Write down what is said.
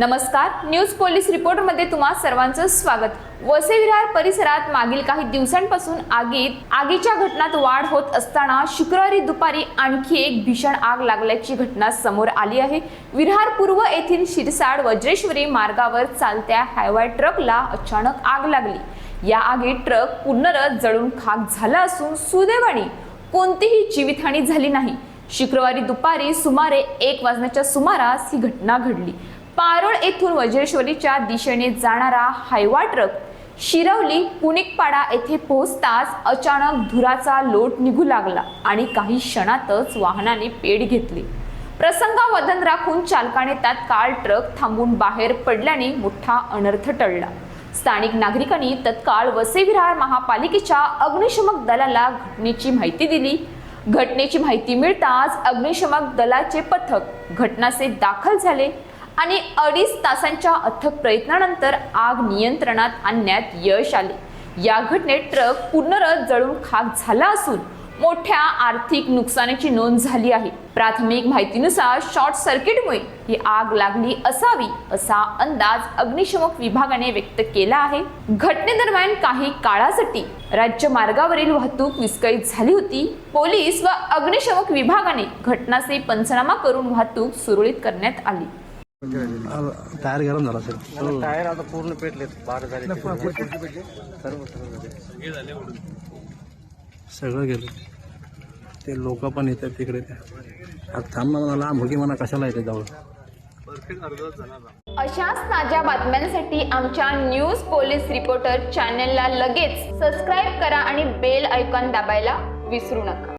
नमस्कार. News police रिपोर्टमध्ये तुम्हा सर्वांचं स्वागत. वसे विरार परिसरात मागील काही दिवसांपासून आगीत आगीच्या घटनात वाढ होत असताना शुक्रवारी दुपारी आणखी एक भीषण आग लागल्याची घटना समोर आली आहे. विरार पूर्व येथील शिरसाड वज्रेश्वरी मार्गावर चालत्या हायवाय ट्रकला अचानक आग लागली. या आगीत ट्रक पूर्णरच जळून खाक झाला असून सुदैवाने कोणतीही जीवितहानी झाली नाही. शुक्रवारी दुपारी सुमारे एक वाजण्याच्या सुमारास ही घटना घडली. पारोळ येथून वज्रेश्वरीच्या दिशेने जाणारा हायवा ट्रक शिरवली पुणिकपाडा येथे पोहोचताच अचानक धुराचा लोट निघू लागला आणि काही क्षणातच वाहनाने पेट घेतली. प्रसंगावदन राखून चालकाने तात्काळ ट्रक थांबून बाहेर पडल्याने मोठा अनर्थ टळला. स्थानिक नागरिकांनी तत्काळ वसेविरार महापालिकेच्या अग्निशमक दलाला घटनेची माहिती दिली. घटनेची माहिती मिळताच अग्निशमक दलाचे पथक घटनासे दाखल झाले. आणि अडीच तासांच्या अथक प्रयत्नानंतर आग नियंत्रणात आणण्यात यश आले. या घटनेत ट्रक पूर्णरच जळून खाक झाला असून मोठ्या आर्थिक नुकसानाची नोंद झाली आहे. प्राथमिक माहितीनुसार शॉर्ट सर्किटमुळे ही आग लागली असावी असा अंदाज अग्निशमक विभागाने व्यक्त केला आहे. घटनेदरम्यान काही काळासाठी राज्य मार्गावरील वाहतूक विस्कळीत झाली होती. पोलीस व अग्निशमक विभागाने घटनाचे पंचनामा करून वाहतूक सुरळीत करण्यात आली. टायर गरम झाला असेल. टायर आता पूर्ण पेटले बार झाले सर्व सर्व झाले. सगळं गेलं. ते लोक पण येतात तिकडे. आता थांब ना मला लांब होगी म्हणा कशाला येते जाऊ? अशाच ताज्या बातम्यांसाठी आमच्या न्यूज पोलीस रिपोर्टर चॅनेलला लगेच सबस्क्राईब करा आणि बेल आयकॉन दाबायला विसरू नका.